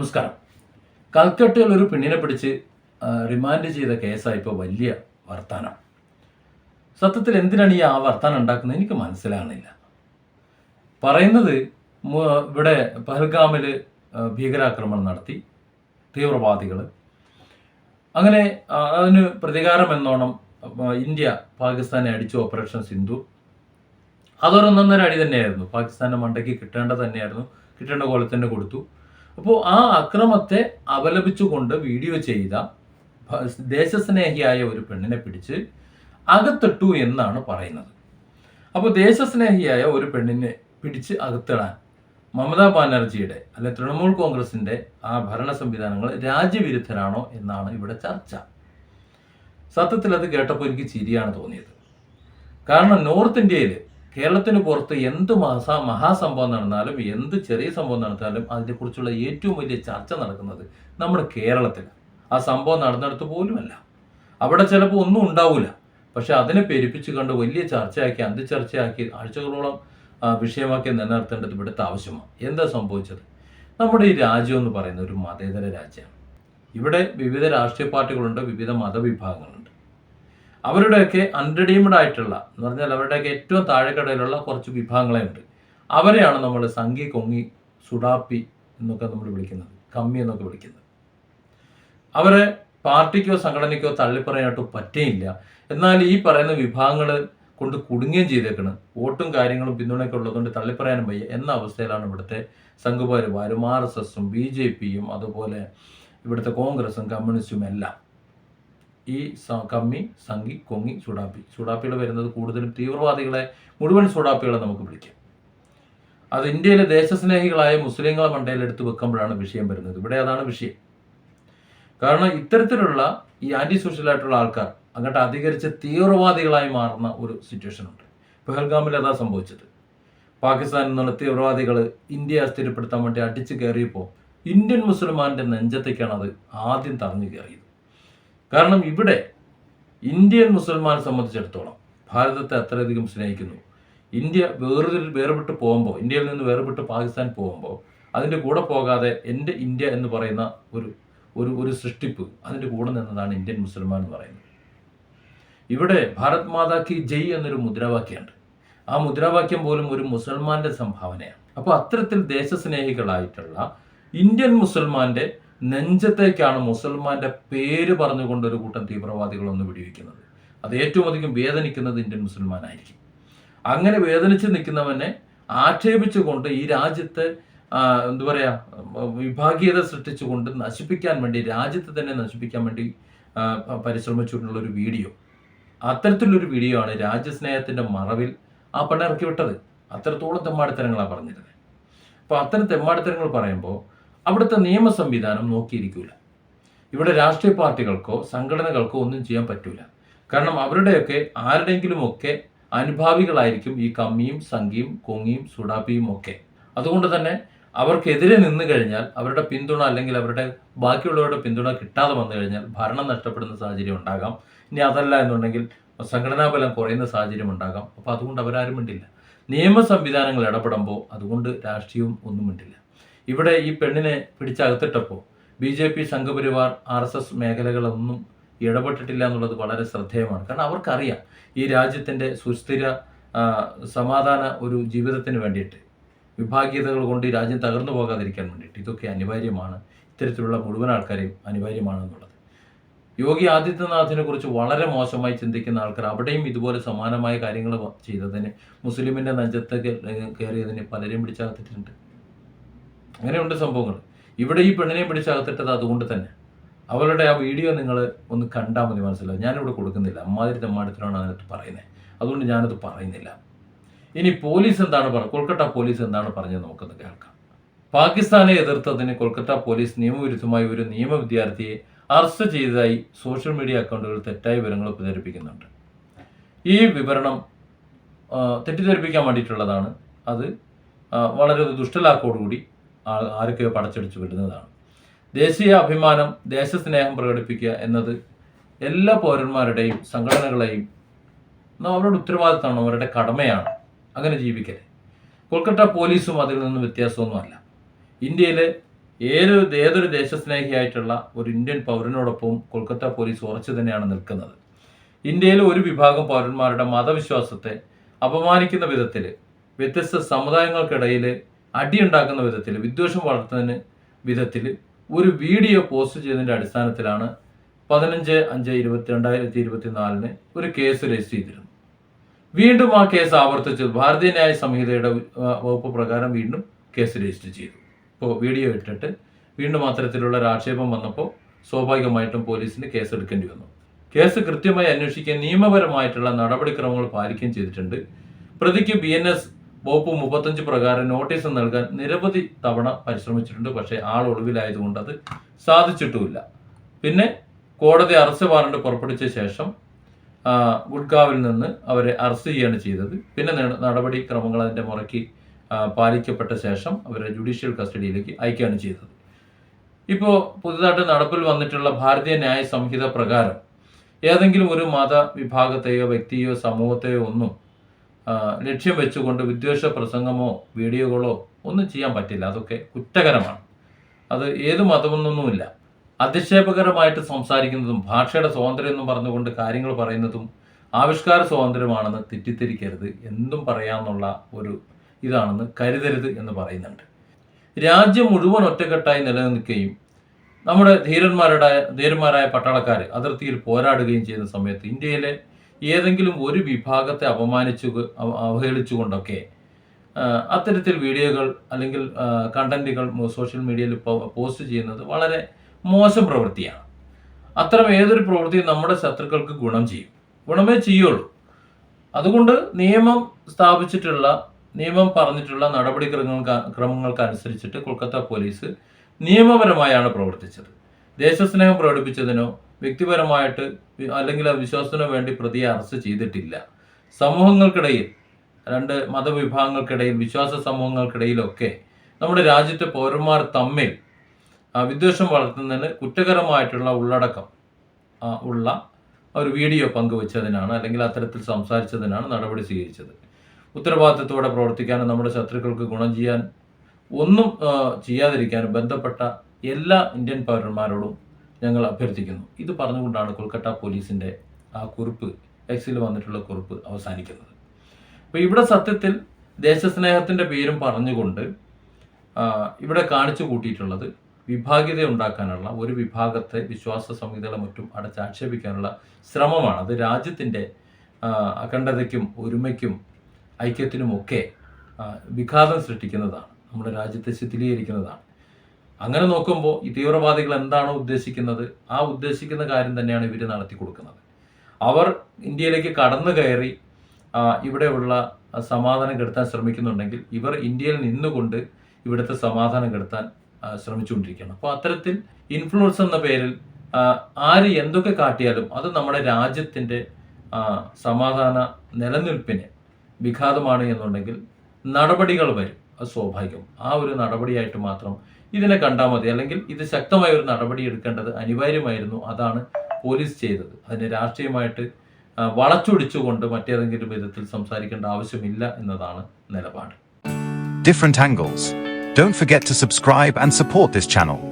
നമസ്കാരം. കൽക്കട്ടയിൽ ഒരു പെണ്ണിനെ പിടിച്ച് റിമാൻഡ് ചെയ്ത കേസാണ് വലിയ വർത്താനം. സത്യത്തിൽ എന്തിനാണ് ഈ ആ വർത്താനം ഉണ്ടാക്കുന്നത്? എനിക്ക് മനസ്സിലാകുന്നില്ല പറയുന്നത് ഇവിടെ പഹൽഗാമിൽ ഭീകരാക്രമണം നടത്തി തീവ്രവാദികൾ അങ്ങനെ അതിന് പ്രതികാരം എന്നോണം ഇന്ത്യ പാകിസ്ഥാനെ അടിച്ചു ഓപ്പറേഷൻ സിന്ധു. അതൊരൊന്നൊന്നര അടി തന്നെയായിരുന്നു. പാകിസ്ഥാന്റെ മണ്ടയ്ക്ക് കിട്ടേണ്ടത് തന്നെയായിരുന്നു. കിട്ടേണ്ട പോലെ തന്നെ കൊടുത്തു. അപ്പോൾ ആ അക്രമത്തെ അപലപിച്ചുകൊണ്ട് വീഡിയോ ചെയ്ത ദേശസ്നേഹിയായ ഒരു പെണ്ണിനെ പിടിച്ച് അകത്തിട്ടു എന്നാണ് പറയുന്നത്. അപ്പോൾ ദേശസ്നേഹിയായ ഒരു പെണ്ണിനെ പിടിച്ച് അകത്തിടാൻ മമതാ ബാനർജിയുടെ അല്ലെ തൃണമൂൽ കോൺഗ്രസിന്റെ ആ ഭരണ സംവിധാനങ്ങൾ രാജ്യവിരുദ്ധരാണോ എന്നാണ് ഇവിടെ ചർച്ച. സത്യത്തിൽ അത് കേട്ടപ്പോൾ എനിക്ക് ചിരിയാണ് തോന്നിയത്. കാരണം നോർത്ത് ഇന്ത്യയിൽ കേരളത്തിന് പുറത്ത് എന്ത് മഹാ മഹാസംഭവം നടന്നാലും എന്ത് ചെറിയ സംഭവം നടന്നാലും അതിനെക്കുറിച്ചുള്ള ഏറ്റവും വലിയ ചർച്ച നടക്കുന്നത് നമ്മുടെ കേരളത്തിൽ ആ സംഭവം നടന്നിടത്ത് പോലുമല്ല. അവിടെ ചിലപ്പോൾ ഒന്നും ഉണ്ടാവില്ല പക്ഷെ അതിനെ പെരുപ്പിച്ച് കണ്ട് വലിയ ചർച്ചയാക്കി അന്തിച്ചർച്ചയാക്കി ആഴ്ചകളോളം വിഷയമാക്കി നിലനിർത്തേണ്ടത് ഇവിടുത്തെ ആവശ്യമാണ്. എന്താ സംഭവിച്ചത്? നമ്മുടെ ഈ രാജ്യം എന്ന് പറയുന്ന ഒരു മതേതര രാജ്യമാണ്. ഇവിടെ വിവിധ രാഷ്ട്രീയ പാർട്ടികളുണ്ട് വിവിധ മതവിഭാഗങ്ങളുണ്ട്. അവരുടെയൊക്കെ അൺറിഡീംഡ് ആയിട്ടുള്ള എന്ന് പറഞ്ഞാൽ അവരുടെയൊക്കെ ഏറ്റവും താഴെക്കടയിലുള്ള കുറച്ച് വിഭാഗങ്ങളെ ഉണ്ട് അവരെയാണ് നമ്മൾ സംഘി കൊങ്ങി സുഡാപ്പി എന്നൊക്കെ നമ്മൾ വിളിക്കുന്നത് കമ്മി എന്നൊക്കെ വിളിക്കുന്നത്. അവരെ പാർട്ടിക്കോ സംഘടനയ്ക്കോ തള്ളിപ്പറയാനായിട്ട് പറ്റേയില്ല. എന്നാൽ ഈ പറയുന്ന വിഭാഗങ്ങൾ കൊണ്ട് കുടുങ്ങുകയും ചെയ്തേക്കണം. വോട്ടും കാര്യങ്ങളും പിന്തുണയൊക്കെ ഉള്ളതുകൊണ്ട് തള്ളിപ്പറയാനും വയ്യ എന്ന അവസ്ഥയിലാണ് ഇവിടുത്തെ സംഘപരിവാരും ആർ എസ് എസും ബി ജെ പിയും അതുപോലെ ഇവിടുത്തെ കോൺഗ്രസും കമ്മ്യൂണിസ്റ്റും എല്ലാം. ഈ കമ്മി സംഗി കൊങ്ങി സുഡാപ്പി സുഡാപ്പികൾ വരുന്നത് കൂടുതലും തീവ്രവാദികളെ മുഴുവൻ സുഡാപ്പികളെ നമുക്ക് വിളിക്കാം. അത് ഇന്ത്യയിലെ ദേശസ്നേഹികളായ മുസ്ലിങ്ങളെ മണ്ടയിൽ എടുത്ത് വെക്കുമ്പോഴാണ് വിഷയം വരുന്നത്. ഇവിടെ അതാണ് വിഷയം. കാരണം ഇത്തരത്തിലുള്ള ഈ ആന്റി സോഷ്യൽ ആയിട്ടുള്ള ആൾക്കാർ അങ്ങോട്ട് അധികരിച്ച് തീവ്രവാദികളായി മാറുന്ന ഒരു സിറ്റുവേഷൻ ഉണ്ട്. പെഹൽഗാമിൽ അതാ സംഭവിച്ചത്. പാകിസ്ഥാനിൽ നിന്നുള്ള തീവ്രവാദികൾ ഇന്ത്യയെ സ്ഥിരപ്പെടുത്താൻ വേണ്ടി അടിച്ചു കയറിയപ്പോൾ ഇന്ത്യൻ മുസൽമാന്റെ നെഞ്ചത്തേക്കാണ് അത് ആദ്യം തറഞ്ഞു കയറിയത്. കാരണം ഇവിടെ ഇന്ത്യൻ മുസൽമാനെ സംബന്ധിച്ചിടത്തോളം ഭാരതത്തെ അത്രയധികം സ്നേഹിക്കുന്നു. ഇന്ത്യ വേറൊരു വേർപെട്ട് പോകുമ്പോൾ ഇന്ത്യയിൽ നിന്ന് വേർപെട്ട് പാകിസ്ഥാൻ പോകുമ്പോൾ അതിന്റെ കൂടെ പോകാതെ എന്റെ ഇന്ത്യ എന്ന് പറയുന്ന ഒരു ഒരു ഒരു സൃഷ്ടിപ്പ് അതിന്റെ കൂടെ നിന്നതാണ് ഇന്ത്യൻ മുസൽമാൻ എന്ന് പറയുന്നത്. ഇവിടെ ഭാരത് മാതാ കി ജയ് എന്നൊരു മുദ്രാവാക്യമുണ്ട്. ആ മുദ്രാവാക്യം പോലും ഒരു മുസൽമാന്റെ സംഭാവനയാണ്. അപ്പോൾ അത്തരത്തിൽ ദേശസ്നേഹികളായിട്ടുള്ള ഇന്ത്യൻ മുസൽമാന്റെ നെഞ്ചത്തേക്കാണ് മുസൽമാന്റെ പേര് പറഞ്ഞുകൊണ്ട് ഒരു കൂട്ടം തീവ്രവാദികൾ ഒന്ന് വെടിവെക്കുന്നത്. അത് ഏറ്റവും അധികം വേദനിക്കുന്നത് ഇന്ത്യൻ മുസൽമാനായിരിക്കും. അങ്ങനെ വേദനിച്ച് നിൽക്കുന്നവനെ ആക്ഷേപിച്ചുകൊണ്ട് ഈ രാജ്യത്തെ എന്താ പറയാ വിഭാഗീയത സൃഷ്ടിച്ചുകൊണ്ട് നശിപ്പിക്കാൻ വേണ്ടി രാജ്യത്തെ തന്നെ നശിപ്പിക്കാൻ വേണ്ടി പരിശ്രമിച്ചുകൊണ്ടുള്ള ഒരു വീഡിയോ. അത്തരത്തിലൊരു വീഡിയോ ആണ് രാജ്യസ്നേഹത്തിന്റെ മറവിൽ ആ പെണ്ണ ഇറക്കി വിട്ടത്. അത്രത്തോളം തെമ്മാടിത്തരങ്ങളാണ് പറഞ്ഞിരുന്നത്. അപ്പോൾ അത്തരം തെമ്മാടിത്തരങ്ങൾ പറയുമ്പോൾ അവിടുത്തെ നിയമ സംവിധാനം നോക്കിയിരിക്കൂല. ഇവിടെ രാഷ്ട്രീയ പാർട്ടികൾക്കോ സംഘടനകൾക്കോ ഒന്നും ചെയ്യാൻ പറ്റൂല. കാരണം അവരുടെയൊക്കെ ആരുടെയെങ്കിലുമൊക്കെ അനുഭാവികളായിരിക്കും ഈ കമ്മിയും സംഘിയും കൊങ്ങിയും സുഡാപ്പിയും ഒക്കെ. അതുകൊണ്ട് തന്നെ അവർക്കെതിരെ നിന്ന് കഴിഞ്ഞാൽ അവരുടെ പിന്തുണ അല്ലെങ്കിൽ അവരുടെ ബാക്കിയുള്ളവരുടെ പിന്തുണ കിട്ടാതെ വന്നു കഴിഞ്ഞാൽ ഭരണം നഷ്ടപ്പെടുന്ന സാഹചര്യം ഉണ്ടാകാം. ഇനി അതല്ല എന്നുണ്ടെങ്കിൽ സംഘടനാ ബലം കുറയുന്ന സാഹചര്യം ഉണ്ടാകാം. അപ്പോൾ അതുകൊണ്ട് അവരാരും മിണ്ടില്ല. നിയമ സംവിധാനങ്ങൾ ഇടപെടുമ്പോൾ അതുകൊണ്ട് രാഷ്ട്രീയവും ഒന്നും മിണ്ടില്ല. ഇവിടെ ഈ പെണ്ണിനെ പിടിച്ചകത്തിട്ടപ്പോൾ B J P Sangh Parivar R S S മേഖലകളൊന്നും ഇടപെട്ടിട്ടില്ല എന്നുള്ളത് വളരെ ശ്രദ്ധേയമാണ്. കാരണം അവർക്കറിയാം ഈ രാജ്യത്തിന്റെ സുസ്ഥിര സമാധാന ഒരു ജീവിതത്തിന് വേണ്ടിയിട്ട് വിഭാഗീയതകൾ കൊണ്ട് ഈ രാജ്യം തകർന്നു പോകാതിരിക്കാൻ വേണ്ടിയിട്ട് ഇതൊക്കെ അനിവാര്യമാണ്. ഇത്തരത്തിലുള്ള മുഴുവൻ ആൾക്കാരെയും അനിവാര്യമാണെന്നുള്ളത് യോഗി ആദിത്യനാഥിനെ കുറിച്ച് വളരെ മോശമായി ചിന്തിക്കുന്ന ആൾക്കാർ അവിടെയും ഇതുപോലെ സമാനമായ കാര്യങ്ങൾ ചെയ്തതിന് മുസ്ലിമിന്റെ നെഞ്ചത്ത് കയറിയതിന് പലരെയും പിടിച്ചകത്തിട്ടുണ്ട് അങ്ങനെയുണ്ട് സംഭവങ്ങൾ. ഇവിടെ ഈ പെണ്ണിനെ പിടിച്ചകത്തിട്ടത് അതുകൊണ്ട് തന്നെ. അവളുടെ ആ വീഡിയോ നിങ്ങൾ ഒന്ന് കണ്ടാൽ മതി മനസ്സിലാവും ഞാനിവിടെ കൊടുക്കുന്നില്ല. അമ്മാതിരി തെമ്മാടത്തിലാണ് അതിനകത്ത് പറയുന്നത് അതുകൊണ്ട് ഞാനത് പറയുന്നില്ല. ഇനി പോലീസ് എന്താണ് പറഞ്ഞത് കൊൽക്കത്ത പോലീസ് എന്താണ് പറഞ്ഞത് നമുക്കൊന്ന് കേൾക്കാം. പാകിസ്ഥാനെ എതിർത്തതിന് കൊൽക്കത്ത പോലീസ് നിയമവിരുദ്ധമായി ഒരു നിയമ വിദ്യാർത്ഥിയെ അറസ്റ്റ് ചെയ്തതായി സോഷ്യൽ മീഡിയ അക്കൗണ്ടുകൾ തെറ്റായ വിവരങ്ങൾ പ്രചരിപ്പിക്കുന്നുണ്ട് ഈ വിവരണം തെറ്റിദ്ധരിപ്പിക്കാൻ വേണ്ടിയിട്ടുള്ളതാണ്. അത് വളരെ ദുഷ്ടലാക്കോടുകൂടി ആരൊക്കെയോ പടച്ചടിച്ചു വിടുന്നതാണ്. ദേശീയ അഭിമാനം ദേശസ്നേഹം പ്രകടിപ്പിക്കുക എന്നത് എല്ലാ പൗരന്മാരുടെയും സംഘടനകളെയും അവരുടെ ഉത്തരവാദിത്തമാണ് അവരുടെ കടമയാണ്. അങ്ങനെ ജീവിക്കരുത്. കൊൽക്കത്ത പോലീസും അതിൽ നിന്ന് വ്യത്യാസമൊന്നുമല്ല. ഇന്ത്യയിലെ ഏതൊരു ഏതൊരു ദേശസ്നേഹിയായിട്ടുള്ള ഒരു ഇന്ത്യൻ പൗരനോടൊപ്പം കൊൽക്കത്ത പോലീസ് ഉറച്ചു തന്നെയാണ് നിൽക്കുന്നത്. ഇന്ത്യയിലെ ഒരു വിഭാഗം പൗരന്മാരുടെ മതവിശ്വാസത്തെ അപമാനിക്കുന്ന വിധത്തിൽ വ്യത്യസ്ത സമുദായങ്ങൾക്കിടയിൽ അടിയുണ്ടാക്കുന്ന വിധത്തിൽ വിദ്വേഷം വളർത്തുന്ന വിധത്തിൽ ഒരു വീഡിയോ പോസ്റ്റ് ചെയ്തതിന്റെ അടിസ്ഥാനത്തിലാണ് പതിനഞ്ച് അഞ്ച് ഇരുപത്തി രണ്ടായിരത്തി ഇരുപത്തിനാലിന് ഒരു കേസ് രജിസ്റ്റർ ചെയ്തിരുന്നു വീണ്ടും ആ കേസ് ആവർത്തിച്ചു ഭാരതീയ ന്യായ സംഹിതയുടെ വകുപ്പ് പ്രകാരം വീണ്ടും കേസ് രജിസ്റ്റർ ചെയ്തു. ഇപ്പോൾ വീഡിയോ ഇട്ടിട്ട് വീണ്ടും അത്തരത്തിലുള്ള ഒരു ആക്ഷേപം വന്നപ്പോൾ സ്വാഭാവികമായിട്ടും പോലീസിന് കേസ് എടുക്കേണ്ടി വന്നു. കേസ് കൃത്യമായി അന്വേഷിക്കാൻ നിയമപരമായിട്ടുള്ള നടപടിക്രമങ്ങൾ പാലിക്കുകയും ചെയ്തിട്ടുണ്ട്. പ്രതിക്ക് ബി എൻ എസ് വകുപ്പ് മുപ്പത്തഞ്ച് പ്രകാരം നോട്ടീസ് നൽകാൻ നിരവധി തവണ പരിശ്രമിച്ചിട്ടുണ്ട്. പക്ഷേ ആൾ ഒളിവിലായതുകൊണ്ട് അത് സാധിച്ചിട്ടുമില്ല. പിന്നെ കോടതി അറസ്റ്റ് വാറണ്ട് പുറപ്പെടുവിച്ച ശേഷം ഗുഡ്ഗാവിൽ നിന്ന് അവരെ അറസ്റ്റ് ചെയ്യുകയാണ് ചെയ്തത്. പിന്നെ നട- നടപടിക്രമങ്ങൾ അതിന്റെ മുറയ്ക്ക് പാലിക്കപ്പെട്ട ശേഷം അവരെ ജുഡീഷ്യൽ കസ്റ്റഡിയിലേക്ക് അയക്കുകയാണ് ചെയ്തത്. ഇപ്പോൾ പുതുതായിട്ട് നടപ്പിൽ വന്നിട്ടുള്ള ഭാരതീയ ന്യായ സംഹിത പ്രകാരം ഏതെങ്കിലും ഒരു മത വിഭാഗത്തെയോ വ്യക്തിയോ സമൂഹത്തെയോ ഒന്നും ലക്ഷ്യം വെച്ചുകൊണ്ട് വിദ്വേഷ പ്രസംഗമോ വീഡിയോകളോ ഒന്നും ചെയ്യാൻ പറ്റില്ല. അതൊക്കെ കുറ്റകരമാണ്. അത് ഏത് മതമെന്നൊന്നുമില്ല അധിക്ഷേപകരമായിട്ട് സംസാരിക്കുന്നതും ഭാഷയുടെ സ്വാതന്ത്ര്യം എന്നും പറഞ്ഞുകൊണ്ട് കാര്യങ്ങൾ പറയുന്നതും ആവിഷ്കാര സ്വാതന്ത്ര്യമാണെന്ന് തെറ്റിദ്ധരിക്കരുത്. എന്തും പറയാമെന്നുള്ള ഒരു ഇതാണെന്ന് കരുതരുത് എന്ന് പറയുന്നുണ്ട്. രാജ്യം മുഴുവൻ ഒറ്റക്കെട്ടായി നിലനിൽക്കുകയും നമ്മുടെ ധീരന്മാരുടെ ധീരന്മാരായ പട്ടാളക്കാർ അതിർത്തിയിൽ പോരാടുകയും ചെയ്യുന്ന സമയത്ത് ഇന്ത്യയിലെ ഏതെങ്കിലും ഒരു വിഭാഗത്തെ അപമാനിച്ചു അവഹേളിച്ചുകൊണ്ടൊക്കെ അത്തരത്തിൽ വീഡിയോകൾ അല്ലെങ്കിൽ കണ്ടന്റുകൾ സോഷ്യൽ മീഡിയയിൽ പോസ്റ്റ് ചെയ്യുന്നത് വളരെ മോശം പ്രവൃത്തിയാണ്. അത്തരം ഏതൊരു പ്രവൃത്തിയും നമ്മുടെ ശത്രുക്കൾക്ക് ഗുണം ചെയ്യും. ഗുണമേ ചെയ്യുള്ളൂ. അതുകൊണ്ട് നിയമം സ്ഥാപിച്ചിട്ടുള്ള നിയമം പറഞ്ഞിട്ടുള്ള നടപടിക്രമങ്ങൾക്ക് ക്രമങ്ങൾക്കനുസരിച്ചിട്ട് കൊൽക്കത്ത പോലീസ് നിയമപരമായാണ് പ്രവർത്തിച്ചത്. ദേശസ്നേഹം പ്രകടിപ്പിച്ചതിനോ വ്യക്തിപരമായിട്ട് അല്ലെങ്കിൽ ആ വിശ്വാസത്തിന് വേണ്ടി പ്രതിയെ അറസ്റ്റ് ചെയ്തിട്ടില്ല. സമൂഹങ്ങൾക്കിടയിൽ രണ്ട് മതവിഭാഗങ്ങൾക്കിടയിൽ വിശ്വാസ സമൂഹങ്ങൾക്കിടയിലൊക്കെ നമ്മുടെ രാജ്യത്തെ പൗരന്മാർ തമ്മിൽ വിദ്വേഷം വളർത്തുന്നതിന് കുറ്റകരമായിട്ടുള്ള ഉള്ളടക്കം ഉള്ള ഒരു വീഡിയോ പങ്കുവച്ചതിനാണ് അല്ലെങ്കിൽ അത്തരത്തിൽ സംസാരിച്ചതിനാണ് നടപടി സ്വീകരിച്ചത്. ഉത്തരവാദിത്തത്തോടെ പ്രവർത്തിക്കാനും നമ്മുടെ ശത്രുക്കൾക്ക് ഗുണം ചെയ്യാൻ ഒന്നും ചെയ്യാതിരിക്കാനും ബന്ധപ്പെട്ട എല്ലാ ഇന്ത്യൻ പൗരന്മാരോടും ഞങ്ങൾ അഭ്യർത്ഥിക്കുന്നു. ഇത് പറഞ്ഞുകൊണ്ടാണ് കൊൽക്കത്ത പോലീസിന്റെ ആ കുറിപ്പ് എക്സിൽ വന്നിട്ടുള്ള കുറിപ്പ് അവസാനിക്കുന്നത്. അപ്പോൾ ഇവിടെ സത്യത്തിൽ ദേശസ്നേഹത്തിന്റെ പേരും പറഞ്ഞുകൊണ്ട് ഇവിടെ കാണിച്ചു കൂട്ടിയിട്ടുള്ളത് വിഭാഗീയത ഉണ്ടാക്കാനുള്ള ഒരു വിഭാഗത്തെ വിശ്വാസ സംഹിതകളെ മറ്റും അടച്ചാക്ഷേപിക്കാനുള്ള ശ്രമമാണ്. അത് രാജ്യത്തിന്റെ അഖണ്ഡതയ്ക്കും ഒരുമയ്ക്കും ഐക്യത്തിനുമൊക്കെ വിഘാതം സൃഷ്ടിക്കുന്നതാണ്. നമ്മുടെ രാജ്യത്തെ ശിഥിലീകരിക്കുന്നതാണ്. അങ്ങനെ നോക്കുമ്പോൾ ഈ തീവ്രവാദികൾ എന്താണോ ഉദ്ദേശിക്കുന്നത് ആ ഉദ്ദേശിക്കുന്ന കാര്യം തന്നെയാണ് ഇവർ നടത്തി കൊടുക്കുന്നത്. അവർ ഇന്ത്യയിലേക്ക് കടന്നു കയറി ഇവിടെയുള്ള സമാധാനം കെടുത്താൻ ശ്രമിക്കുന്നുണ്ടെങ്കിൽ ഇവർ ഇന്ത്യയിൽ നിന്നുകൊണ്ട് ഇവിടുത്തെ സമാധാനം കെടുത്താൻ ശ്രമിച്ചുകൊണ്ടിരിക്കുകയാണ്. അപ്പോൾ അത്തരത്തിൽ ഇൻഫ്ലുവൻസ് എന്ന പേരിൽ ആര് എന്തൊക്കെ കാട്ടിയാലും അത് നമ്മുടെ രാജ്യത്തിന്റെ സമാധാന നിലനിൽപ്പിന് വിഘാതമാണ് എന്നുണ്ടെങ്കിൽ നടപടികൾ വരും. അത് സ്വാഭാവികം. ആ ഒരു നടപടിയായിട്ട് മാത്രം ഇതിനെ കണ്ടാൽ മതി. അല്ലെങ്കിൽ ഇത് ശക്തമായ ഒരു നടപടി എടുക്കേണ്ടത് അനിവാര്യമായിരുന്നു. അതാണ് പോലീസ് ചെയ്തത്. അതിനെ രാഷ്ട്രീയമായിട്ട് വളച്ചൊടിച്ചുകൊണ്ട് മറ്റേതെങ്കിലും വിധത്തിൽ സംസാരിക്കേണ്ട ആവശ്യമില്ല എന്നതാണ് നിലപാട്. Different angles. Don't forget to subscribe and support this channel.